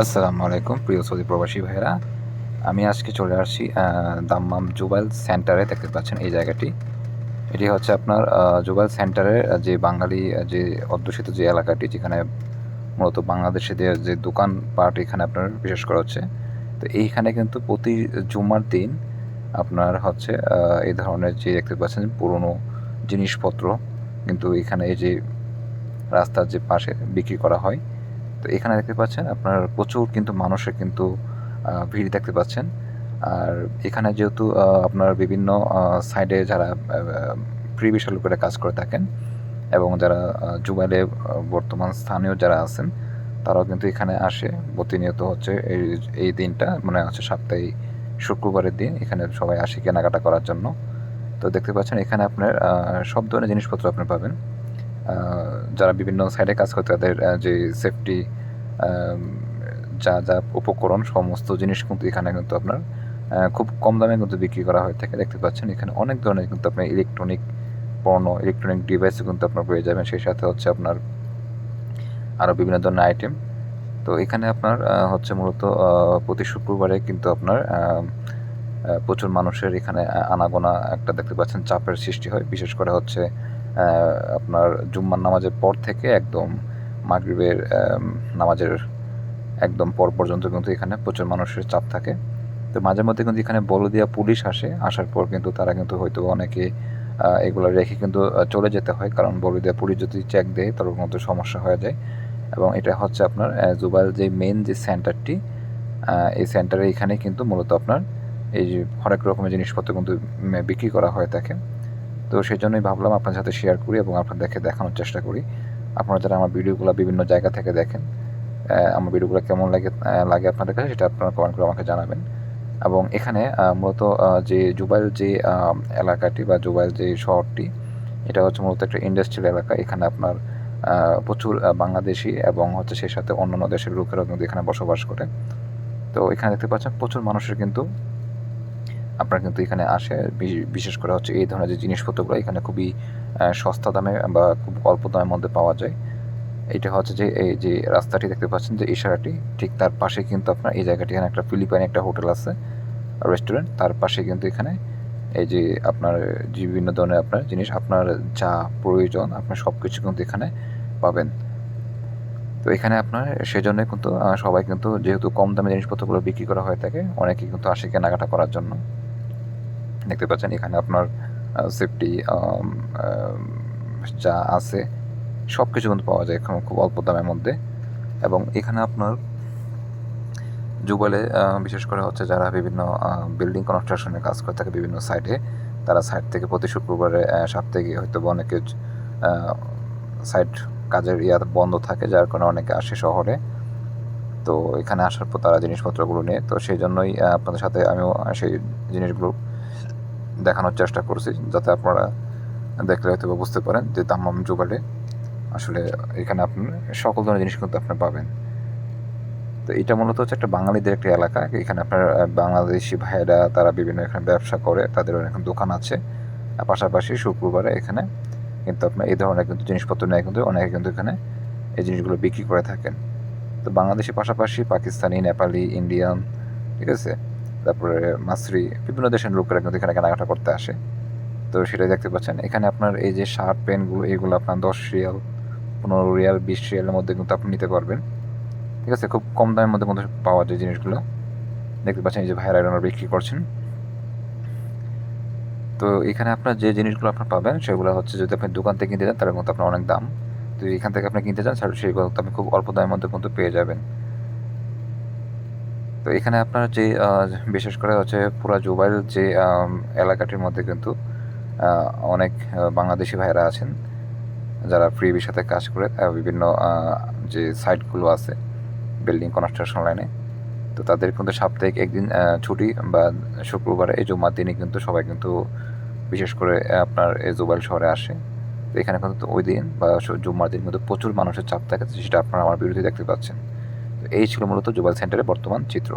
আসসালামু আলাইকুম, প্রিয় সৌদি প্রবাসী ভাইরা আমি আজকে চলে আসছি দাম্মাম জুবাইল সেন্টারে, দেখতে পাচ্ছেন এই জায়গাটি। এটি হচ্ছে আপনার জুবাইল সেন্টারের যে বাঙালি যে অধ্যুষিত যে এলাকাটি, যেখানে মূলত বাংলাদেশিদের যে দোকান পাট এখানে আপনার বিশেষ করা হচ্ছে। তো এইখানে কিন্তু প্রতি জুমার দিন আপনার হচ্ছে এই ধরনের যে দেখতে পাচ্ছেন পুরনো জিনিসপত্র কিন্তু এখানে এই যে রাস্তার যে পাশে বিক্রি করা হয়। তো এখানে দেখতে পাচ্ছেন আপনার প্রচুর কিন্তু মানুষের কিন্তু ভিড় দেখতে পাচ্ছেন। আর এখানে যেহেতু আপনার বিভিন্ন সাইডে যারা প্রিভিশাল লোকেরা কাজ করে থাকেন এবং যারা জুবাইলে বর্তমান স্থানীয় যারা আছেন, তারাও কিন্তু এখানে আসে। প্রতিনিয়ত হচ্ছে এই এই দিনটা মানে হচ্ছে সাপ্তাহিক শুক্রবারের দিন এখানে সবাই আসে কেনাকাটা করার জন্য। তো দেখতে পাচ্ছেন এখানে আপনার সব ধরনের জিনিসপত্র আপনি পাবেন। যারা বিভিন্ন সাইডে কাজ করে, তাদের যে সেফটি যা যা উপকরণ, সমস্ত জিনিস কিন্তু এখানে কিন্তু আপনার খুব কম দামে কিন্তু বিক্রি করা হয়ে থাকে। দেখতে পাচ্ছেন, এখানে অনেক ধরনের কিন্তু আপনার ইলেকট্রনিক পণ্য ইলেকট্রনিক ডিভাইসও কিন্তু আপনার পেয়ে যাবেন। সেই সাথে হচ্ছে আপনার আরও বিভিন্ন ধরনের আইটেম তো এখানে আপনার হচ্ছে মূলত প্রতি শুক্রবারে কিন্তু আপনার প্রচুর মানুষের এখানে আনাগোনা একটা দেখতে পাচ্ছেন, চাপের সৃষ্টি হয়। বিশেষ করে হচ্ছে আপনার জুম্মার নামাজের পর থেকে একদম মাগরিবের নামাজের একদম পর পর্যন্ত কিন্তু এখানে প্রচুর মানুষের চাপ থাকে। তো মাঝে মধ্যে কিন্তু এখানে বলদিয়া পুলিশ আসে, আসার পর কিন্তু তারা কিন্তু হয়তো অনেকে এগুলো রেখে কিন্তু চলে যেতে হয়। কারণ বলদিয়া পুলিশ যদি চেক দেয়, তার মধ্যে সমস্যা হয়ে যায়। এবং এটা হচ্ছে আপনার জুবাইল যে মেন যে সেন্টারটি এই সেন্টারে এখানে কিন্তু মূলত আপনার এই যে হরেক রকমের জিনিসপত্র কিন্তু বিক্রি করা হয়ে থাকে। তো সেই জন্যই ভাবলাম আপনার সাথে শেয়ার করি এবং আপনাদেরকে দেখানোর চেষ্টা করি। আপনারা যারা আমার ভিডিওগুলো বিভিন্ন জায়গা থেকে দেখেন আমার ভিডিওগুলো কেমন লাগে লাগে আপনাদের কাছে সেটা আপনারা কমেন্ট করে আমাকে জানাবেন। এবং এখানে মূলত যে জুবাইল যে এলাকাটি বা জুবাইল যে শহরটি, এটা হচ্ছে মূলত একটা ইন্ডাস্ট্রিয়াল এলাকা। এখানে আপনার প্রচুর বাংলাদেশি এবং হচ্ছে সেই সাথে অন্যান্য দেশের লোকেরাও কিন্তু এখানে বসবাস করে। তো এখানে দেখতে পাচ্ছেন প্রচুর মানুষের কিন্তু আপনার কিন্তু এখানে আসে বিশেষ করে হচ্ছে এই ধরনের যে জিনিসপত্রগুলো এখানে খুবই সস্তা দামে বা খুব অল্প দামের মধ্যে পাওয়া যায়। এটা হচ্ছে যে, এই যে রাস্তাটি দেখতে পাচ্ছেন যে ইশারাটি, ঠিক তার পাশে কিন্তু আপনার এই জায়গাটি এখানে একটা ফিলিপাইন একটা হোটেল আছে, রেস্টুরেন্ট। তার পাশে কিন্তু এখানে এই যে আপনার যে বিভিন্ন ধরনের আপনার জিনিস, আপনার যা প্রয়োজন আপনার সব কিছু কিন্তু এখানে পাবেন। তো এখানে আপনার সেজন্য কিন্তু সবাই কিন্তু যেহেতু কম দামে জিনিসপত্রগুলো বিক্রি করা হয়ে থাকে অনেকেই কিন্তু আসে কেনাকাটা করার জন্য। দেখতে পাচ্ছেন, এখানে আপনার সেফটি যা আছে সব কিছু কিন্তু পাওয়া যায় এখন খুব অল্প দামের মধ্যে। এবং এখানে আপনার যুগলে বিশেষ করে হচ্ছে যারা বিভিন্ন বিল্ডিং কনস্ট্রাকশনের কাজ করে থাকে বিভিন্ন সাইডে তারা সাইড থেকে প্রতি শুক্রবারে সাপ্তাহিক হয়তো বা অনেকে সাইড কাজের ইয়া বন্ধ থাকে, যার কারণে অনেকে আসে শহরে। তো এখানে আসার পর তারা জিনিসপত্রগুলো নিয়ে। তো সেই জন্যই আপনাদের সাথে আমিও সেই জিনিসগুলো দেখানোর চেষ্টা করছি, যাতে আপনারা দেখলে হয়তো বুঝতে পারেন যে দাম্মাম জুবালে আসলে এখানে আপনার সকল ধরনের জিনিস কিন্তু আপনি পাবেন। তো এটা মূলত হচ্ছে একটা বাঙালিদের একটা এলাকা। এখানে আপনার বাংলাদেশি ভাইয়েরা, তারা বিভিন্ন এখানে ব্যবসা করে, তাদের অনেক দোকান আছে। পাশাপাশি শুক্রবারে এখানে কিন্তু আপনার এই ধরনের কিন্তু জিনিসপত্র নেয় কিন্তু অনেকে কিন্তু এখানে এই জিনিসগুলো বিক্রি করে থাকেন। তো বাংলাদেশের পাশাপাশি পাকিস্তানি, নেপালি, ইন্ডিয়ান, ঠিক আছে? তারপরে মাসরি বিভিন্ন দেশের লোকেরা কিন্তু এখানে কেনাকাটা করতে আসে। তো সেটাই দেখতে পাচ্ছেন। এখানে আপনার এই যে শার্ট প্যান্টগুলো এগুলো আপনার দশ রিয়াল, পনেরো রিয়াল, বিশ রিয়ালের মধ্যে কিন্তু আপনি নিতে পারবেন। ঠিক আছে? খুব কম দামের মধ্যে মধ্যে পাওয়া যায় জিনিসগুলো। দেখতে পাচ্ছেন এই যে ভাইরা এরা বিক্রি করছেন। তো এখানে আপনার যে জিনিসগুলো আপনার পাবেন, সেগুলো হচ্ছে যদি আপনি দোকান থেকে কিনতে যান তার মধ্যে আপনার অনেক দাম। তো এখান থেকে আপনি কিনতে চান, তাহলে সেগুলো আপনি খুব অল্প দামের মধ্যে কিন্তু পেয়ে যাবেন। তো এখানে আপনার যে বিশেষ করে হচ্ছে পুরা জুবাইল যে এলাকাটির মধ্যে কিন্তু অনেক বাংলাদেশি ভাইরা আছেন, যারা ফ্রিবির সাথে কাজ করে বিভিন্ন যে সাইটগুলো আছে বিল্ডিং কনস্ট্রাকশন লাইনে তো তাদের কিন্তু সাপ্তাহিক একদিন ছুটি বা শুক্রবারে এই জুমার দিনে কিন্তু সবাই কিন্তু বিশেষ করে আপনার এই জুবাইল শহরে আসে। তো এখানে কিন্তু ওই দিন বা জুম্মার দিন কিন্তু প্রচুর মানুষের চাপ থাকে সেটা আপনারা আমার বিরুদ্ধে দেখতে পাচ্ছেন। এই ছিল মূলত জুবাইল সেন্টারের বর্তমান চিত্র।